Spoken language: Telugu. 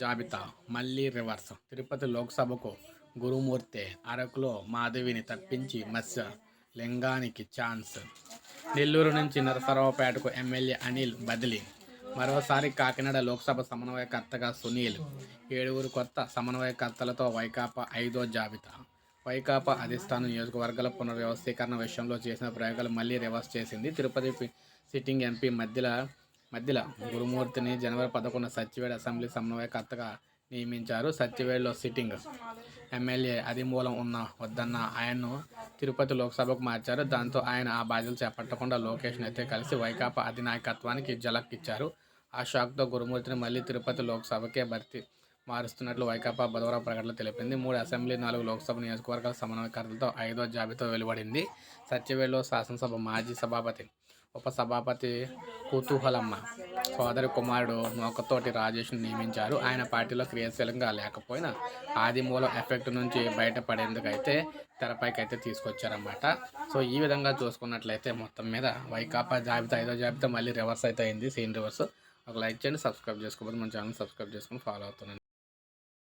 జాబితా మళ్ళీ రివర్స్. తిరుపతి లోక్సభకు గురుమూర్తి అరకులో మాధవిని తప్పించి మత్స్య లింగానికి ఛాన్స్. నెల్లూరు నుంచి నరసరావుపేటకు ఎమ్మెల్యే అనిల్ బదిలీ. మరోసారి కాకినాడ లోక్సభ సమన్వయకర్తగా సునీల్. ఏడుగురు కొత్త సమన్వయకర్తలతో వైకాపా ఐదో జాబితా. వైకాపా అధిష్టానం నియోజకవర్గాల పునర్వ్యవస్థీకరణ విషయంలో చేసిన ప్రయోగాలు మళ్ళీ రివర్స్ చేసింది తిరుపతి సిట్టింగ్ ఎంపీ మధ్యలో మధ్యలో గురుమూర్తిని జనవరి పదకొండు సత్యవేడ్ అసెంబ్లీ సమన్వయకర్తగా నియమించారు. సత్యవేడ్లో సిట్టింగ్ ఎమ్మెల్యే అదిమూలం ఉన్న వద్దన్న ఆయన్ను తిరుపతి లోక్సభకు మార్చారు. దాంతో ఆయన ఆ బాధ్యతలు చేపట్టకుండా లోకేష్ అయితే కలిసి వైకాపా అధినాయకత్వానికి జలక్ ఇచ్చారు. ఆ షాక్తో గురుమూర్తిని మళ్ళీ తిరుపతి లోక్సభకే భర్తీ మారుస్తున్నట్లు వైకాపా బుధవారం ప్రకటనలో తెలిపింది. మూడు అసెంబ్లీ నాలుగు లోక్సభ నియోజకవర్గాల సమన్వయకర్తలతో ఐదో జాబితా వెలువడింది. సత్యవేడ్లో శాసనసభ మాజీ సభాపతి ఉపసభాపతి కుతూహలమ్మ. సోదరి కుమారుడు నూకతోటి రాజేష్ను నియమించారు. ఆయన పార్టీలో క్రియాశీలంగా లేకపోయినా ఆది మూలం ఎఫెక్ట్ నుంచి బయటపడేందుకైతే తెరపైకి అయితే తీసుకొచ్చారన్నమాట. సో ఈ విధంగా చూసుకున్నట్లయితే మొత్తం మీద వైకాపా జాబితా ఐదో జాబితా మళ్ళీ రివర్స్ అయితే అయింది సీన్ రివర్స్. ఒక లైక్ చేయండి సబ్స్క్రైబ్ చేసుకోకపోతే మన ఛానల్ సబ్స్క్రైబ్ చేసుకుని ఫాలో అవుతున్నాను